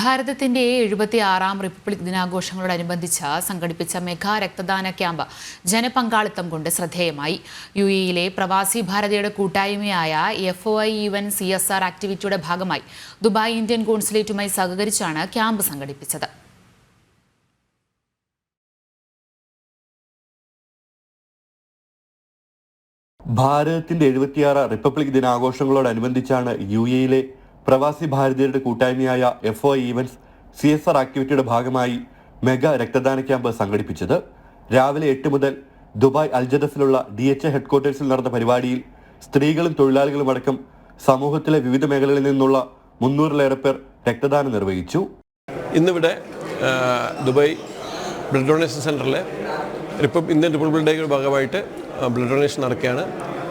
ഭാരതത്തിന്റെ എഴുപത്തി ആറാം റിപ്പബ്ലിക് ദിനാഘോഷങ്ങളോടനുബന്ധിച്ച് സംഘടിപ്പിച്ച മെഗാ രക്തദാന ക്യാമ്പ് ജനപങ്കാളിത്തം കൊണ്ട് ശ്രദ്ധേയമായി. യു എയിലെ പ്രവാസി ഭാരതീയരുടെ കൂട്ടായ്മയായ എഫ് ഒ ഐ ഇവൻ സി എസ് ആർ ആക്ടിവിറ്റിയുടെ ഭാഗമായി ദുബായ് ഇന്ത്യൻ കോൺസുലേറ്റുമായി സഹകരിച്ചാണ് ക്യാമ്പ് സംഘടിപ്പിച്ചത്. ഭാരതത്തിന്റെ എഴുപത്തിയാറ് റിപ്പബ്ലിക് ദിനാഘോഷങ്ങളോടനുബന്ധിച്ചാണ് യു എയിലെ പ്രവാസി ഭാരതീയരുടെ കൂട്ടായ്മയായ F O events C S R ആക്ടിവിറ്റിയുടെ ഭാഗമായി മെഗാ രക്തദാന ക്യാമ്പ് സംഘടിപ്പിച്ചത്. രാവിലെ എട്ട് മുതൽ ദുബായ് അൽജദസിലുള്ള ഡി എച്ച് എ ഹെഡ്ക്വാർട്ടേഴ്സിൽ നടന്ന പരിപാടിയിൽ സ്ത്രീകളും തൊഴിലാളികളും അടക്കം സമൂഹത്തിലെ വിവിധ മേഖലകളിൽ നിന്നുള്ള മുന്നൂറിലേറെ പേർ രക്തദാനം നിർവഹിച്ചു. ഇന്നിവിടെ ദുബായ് ബ്ലഡ് ഡൊണേഷൻ സെന്ററിലെ റിപ്പബ് ഇന്ത്യൻ റിപ്പബ്ലിക് ഡേയുടെ ഭാഗമായിട്ട് ബ്ലഡ് ഡൊണേഷൻ നടക്കുകയാണ്.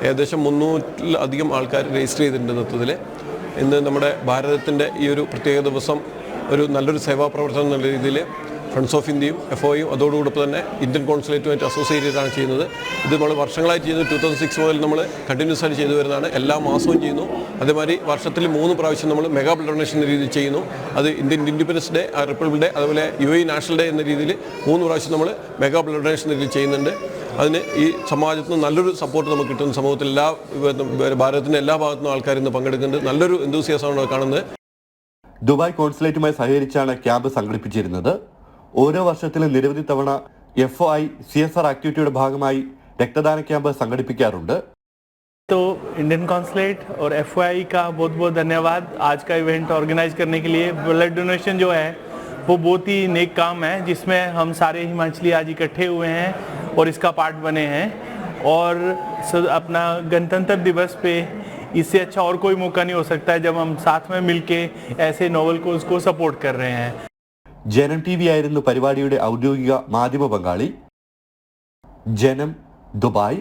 ഏകദേശം മുന്നൂറ്റിലധികം ആൾക്കാർ രജിസ്റ്റർ ചെയ്തിട്ടുണ്ട് നൃത്തത്തിൽ ഇന്ന് നമ്മുടെ ഭാരതത്തിന്റെ ഈ ഒരു പ്രത്യേക ദിവസം ഒരു നല്ലൊരു സേവാ പ്രവർത്തനം എന്നുള്ള രീതിയിൽ ഫ്രണ്ട്സ് ഓഫ് ഇന്ത്യയും എഫ് ഒയും അതോടുകൂടി തന്നെ ഇന്ത്യൻ കോൺസുലേറ്റുമായിട്ട് അസോസിയേറ്റ് ചെയ്താണ് ചെയ്യുന്നത്. ഇത് നമ്മൾ വർഷങ്ങളായി ചെയ്യുന്നത് ടു തൗസൻഡ് സിക്സ് മുതൽ നമ്മൾ കണ്ടിന്യൂസ് ആയിട്ട് ചെയ്തു വരുന്നതാണ്. എല്ലാ മാസവും ചെയ്യുന്നു. അതേമാതിരി വർഷത്തിൽ മൂന്ന് പ്രാവശ്യം നമ്മൾ മെഗാ ബ്ലഡ് ഡൊണേഷൻ രീതിയിൽ ചെയ്യുന്നു. അത് Indian independence day republic day അതുപോലെ യു എ നാഷണൽ ഡേ എന്ന രീതിയിൽ മൂന്ന് പ്രാവശ്യം നമ്മൾ മെഗാ ബ്ലഡ് ഡൊണേഷൻ രീതിയിൽ ചെയ്യുന്നുണ്ട്. അതിന് ഈ സമാജത്തിൽ നിന്ന് നല്ലൊരു സപ്പോർട്ട് നമുക്ക് കിട്ടുന്നു സമൂഹത്തിൽ എല്ലാ ഭാരതത്തിൻ്റെ എല്ലാ ഭാഗത്തുനിന്നും ആൾക്കാർ ഇന്ന് പങ്കെടുക്കുന്നുണ്ട് നല്ലൊരു എന്തുസിയാസമാണ് കാണുന്നത് ദുബായ് കോൺസുലേറ്റുമായി സഹകരിച്ചാണ് ക്യാമ്പ് സംഘടിപ്പിച്ചിരുന്നത് ഓരോ വർഷത്തിലും നിരവധി തവണ F O I C S R ആക്ടിവിറ്റിയുടെ ഭാഗമായി രക്തദാന ക്യാമ്പ് സംഘടിപ്പിക്കാറുണ്ട് तो इंडियन कॉन्सुलेट और एफ का बहुत बहुत धन्यवाद आज का इवेंट ऑर्गेनाइज करने के लिए ब्लड डोनेशन जो है वो बहुत ही नेक काम है जिसमें हम सारे हिमाचली आज इकट्ठे हुए हैं और इसका पार्ट बने हैं और स- अपना गणतंत्र दिवस पे इससे अच्छा और कोई मौका नहीं हो सकता है जब हम साथ में मिलके ऐसे नोवल को उसको सपोर्ट कर रहे हैं ജനം ടി വി ആയിരുന്നു പരിപാടിയുടെ ഔദ്യോഗിക മാധ്യമ പങ്കാളി ജനം ദുബായ്